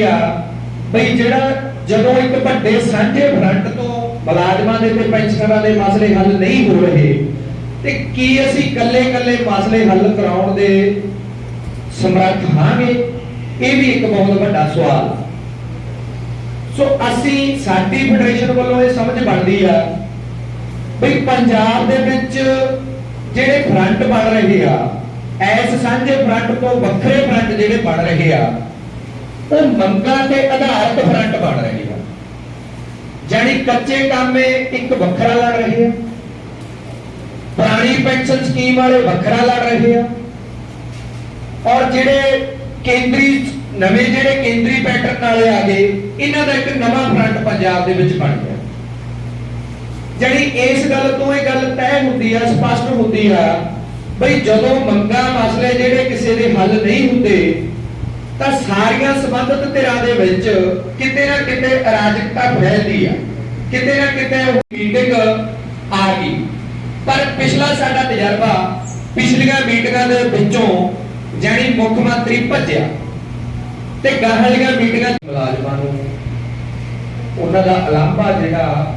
ਰੱਖੀ ਆ, ਬਈ ਜਿਹੜਾ ਜਦੋਂ ਇੱਕ ਵੱਡੇ ਸਾਂਝੇ ਫਰੰਟ ਤੋਂ ਮੁਲਾਜ਼ਮਾਂ ਦੇ ਤੇ ਪੈਨਸ਼ਨਰਾਂ ਦੇ ਮਸਲੇ ਹੱਲ ਨਹੀਂ ਹੋ ਰਹੇ, ਤੇ ਕੀ ਅਸੀਂ ਇਕੱਲੇ-ਇਕੱਲੇ ਮਸਲੇ ਹੱਲ ਕਰਾਉਣ ਦੇ ਸਮਰੱਥ ਹਾਂਗੇ? ਇਹ ਵੀ ਇੱਕ ਬਹੁਤ ਵੱਡਾ ਸਵਾਲ। ਸੋ ਅਸੀਂ ਸਾਡੀ ਫੈਡਰੇਸ਼ਨ ਵੱਲੋਂ ਇਹ ਸਮਝ ਬਣਦੀ ਆ ਵੀ ਪੰਜਾਬ ਦੇ ਵਿੱਚ ਜਿਹੜੇ ਫਰੰਟ ਬਣ ਰਹੇ ਆ ਐਸ ਸਾਂਝੇ ਫਰੰਟ ਤੋਂ ਵੱਖਰੇ ਫਰੰਟ ਜਿਹੜੇ ਬਣ ਰਹੇ ਆ ਉਹ ਮੰਗਾਂ ਤੇ ਆਧਾਰਿਤ ਫਰੰਟ ਬਣ ਰਹੇ ਆ। ਜਾਨੀ ਕੱਚੇ ਕਾਮੇ ਇੱਕ ਵੱਖਰਾ ਲੜ ਰਹੇ ਆ। ਪੁਰਾਣੀ ਪੈਨਸ਼ਨ ਸਕੀਮ ਵਾਲੇ ਵੱਖਰਾ ਲੜ ਰਹੇ ਆ। ਔਰ ਜਿਹੜੇ ਕੇਂਦਰੀ, ਨਵੇਂ ਜਿਹੜੇ ਕੇਂਦਰੀ ਪੈਟਰਨ ਵਾਲੇ ਆ ਗਏ, ਇਹਨਾਂ ਦਾ ਇੱਕ ਨਵਾਂ ਫਰੰਟ ਪੰਜਾਬ ਦੇ ਵਿੱਚ ਬਣ ਗਿਆ। ਜਿਹੜੀ ਇਸ ਗੱਲ ਤੋਂ ਇਹ ਗੱਲ ਤੈਅ ਹੁੰਦੀ ਆ, ਸਪਸ਼ਟ ਹੁੰਦੀ ਆ, ਬਈ ਜਦੋਂ ਮੰਗਾਂ ਮਸਲੇ ਜਿਹੜੇ ਕਿਸੇ ਦੇ ਹੱਲ ਨਹੀਂ ਹੁੰਦੇ ਤਾਂ ਸਾਰੀਆਂ ਸੰਬੰਧਿਤ ਧਿਰਾਂ ਦੇ ਵਿੱਚ ਕਿਤੇ ਨਾ ਕਿਤੇ ਅਰਾਜਕਤਾ ਫੈਲਦੀ ਆ। ਕਿਤੇ ਨਾ ਕਿਤੇ ਉਹ ਮੀਟਿੰਗ ਆ ਗਈ। ਪਰ ਪਿਛਲਾ ਸਾਡਾ ਤਜਰਬਾ ਪਿਛਲੀਆਂ ਮੀਟਿੰਗਾਂ ਦੇ ਵਿੱਚੋਂ ਜਾਨੀ ਮੁੱਖ ਮੰਤਰੀ ਭੱਜਿਆ ਤੇ ਗਾਹਲੀਆਂ ਮੀਟਿੰਗਾਂ ਮੁਲਾਜ਼ਮਾਂ ਨੂੰ ਉਹਨਾਂ ਦਾ ਅਲੰਭਾ ਜਿਹੜਾ,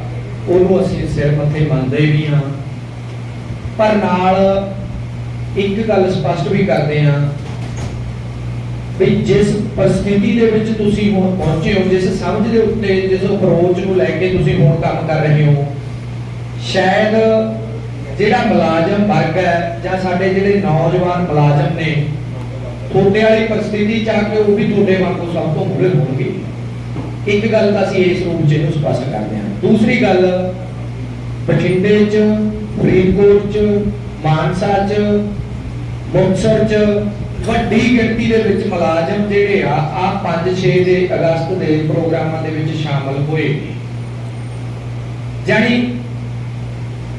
ਉਹਨੂੰ ਅਸੀਂ ਸਿਰ ਮੱਥੇ ਮੰਨਦੇ ਵੀ ਹਾਂ। ਪਰ ਨਾਲ ਇੱਕ ਗੱਲ ਸਪਸ਼ਟ ਵੀ ਕਰਦੇ ਹਾਂ ਵੀ ਜਿਸ ਪਰਿਸਥਿਤੀ ਦੇ ਵਿੱਚ ਤੁਸੀਂ ਹੁਣ ਪਹੁੰਚੇ ਹੋ, ਜਿਸ ਸਮਝ ਦੇ ਉੱਤੇ, ਜਿਸ ਅਪਰੋਚ ਨੂੰ ਲੈ ਕੇ ਤੁਸੀਂ ਹੁਣ ਕੰਮ ਕਰ ਰਹੇ ਹੋ, ਸ਼ਾਇਦ ਜਿਹੜਾ ਮੁਲਾਜ਼ਮ ਵਰਗ ਹੈ ਜਾਂ ਸਾਡੇ ਜਿਹੜੇ ਨੌਜਵਾਨ ਮੁਲਾਜ਼ਮ ਨੇ, ਤੁਹਾਡੇ ਵਾਲੀ ਪਰਿਸਥਿਤੀ ਚ ਆ ਕੇ ਉਹ ਵੀ ਤੁਹਾਡੇ ਵਾਂਗੂ ਸਭ ਤੋਂ ਮੁਰੇ ਹੋਣਗੇ। ਇੱਕ ਗੱਲ ਤਾਂ ਅਸੀਂ ਇਸ ਰੂਪ ਚ ਇਹਨੂੰ ਸਪਸ਼ਟ ਕਰਦੇ ਹਾਂ। ਦੂਸਰੀ ਗੱਲ, ਬਠਿੰਡੇ ਚ, ਫਰੀਦਕੋਟ ਚ, ਮਾਨਸਾ ਚ, ਮੁਕਤਸਰ ਚ ਵੱਡੀ ਗਿਣਤੀ ਦੇ ਵਿੱਚ ਮੁਲਾਜ਼ਮ ਜਿਹੜੇ ਆ ਆ 5-6 ਦੇ ਅਗਸਤ ਦੇ ਪ੍ਰੋਗਰਾਮਾਂ ਦੇ ਵਿੱਚ ਸ਼ਾਮਲ ਹੋਏ ਜਾਨੀ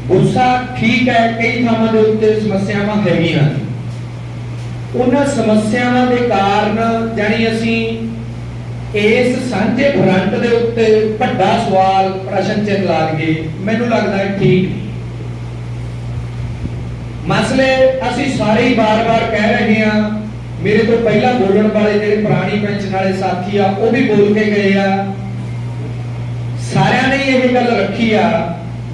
ਗੁੱਸਾ ਠੀਕ ਹੈ, ਕਈ ਥਾਵਾਂ ਦੇ ਉੱਤੇ ਸਮੱਸਿਆਵਾਂ ਹੈਗੀਆਂ ਨੇ। ਉਹਨਾਂ ਸਮੱਸਿਆਵਾਂ ਦੇ ਕਾਰਨ ਜਾਨੀ ਅਸੀਂ ਇਸ ਸਾਂਝੇ ਫਰੰਟ ਦੇ ਉੱਤੇ ਵੱਡਾ ਸਵਾਲ ਪ੍ਰਸ਼ਨ ਚਿੰਨ੍ਹ ਲਾ ਲਈਏ। ਮੈਨੂੰ ਲੱਗਦਾ ਠੀਕ ਨਹੀਂ। ਮਸਲੇ ਅਸੀਂ ਸਾਰੇ ਹੀ ਬਾਰ-ਬਾਰ ਕਹਿ ਰਹੇ ਹਾਂ। ਮੇਰੇ ਤੋਂ ਪਹਿਲਾਂ ਬੋਲਣ ਵਾਲੇ ਜਿਹੜੇ ਪੁਰਾਣੀ ਪੈਨਸ਼ਨ ਵਾਲੇ ਸਾਥੀ ਆ, ਉਹ ਵੀ ਬੋਲ ਕੇ ਗਏ ਆ। ਸਾਰਿਆਂ ਨੇ ਇਹ ਗੱਲ ਰੱਖੀ ਆ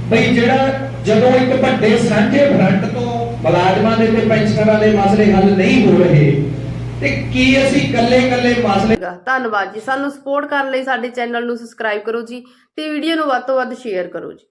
ਬਈ ਜਿਹੜਾ ਜਦੋਂ ਇੱਕ ਵੱਡੇ ਸਾਂਝੇ ਫਰੰਟ ਤੋਂ ਮੁਲਾਜ਼ਮਾਂ ਦੇ ਤੇ ਪੈਨਸ਼ਨਰਾਂ ਦੇ ਮਸਲੇ ਹੱਲ ਨਹੀਂ ਹੋ ਰਹੇ, ਤੇ ਕੀ ਅਸੀਂ ਕੱਲੇ ਕੱਲੇ ਮਸਲੇ ਧੰਨਵਾਦ ਜੀ। ਸਾਨੂੰ ਸਪੋਰਟ ਕਰਨ ਲਈ ਸਾਡੇ ਚੈਨਲ ਨੂੰ ਸਬਸਕ੍ਰਾਈਬ ਕਰੋ ਜੀ ਤੇ ਵੀਡੀਓ ਨੂੰ ਵੱਧ ਤੋਂ ਵੱਧ ਸ਼ੇਅਰ ਕਰੋ ਜੀ।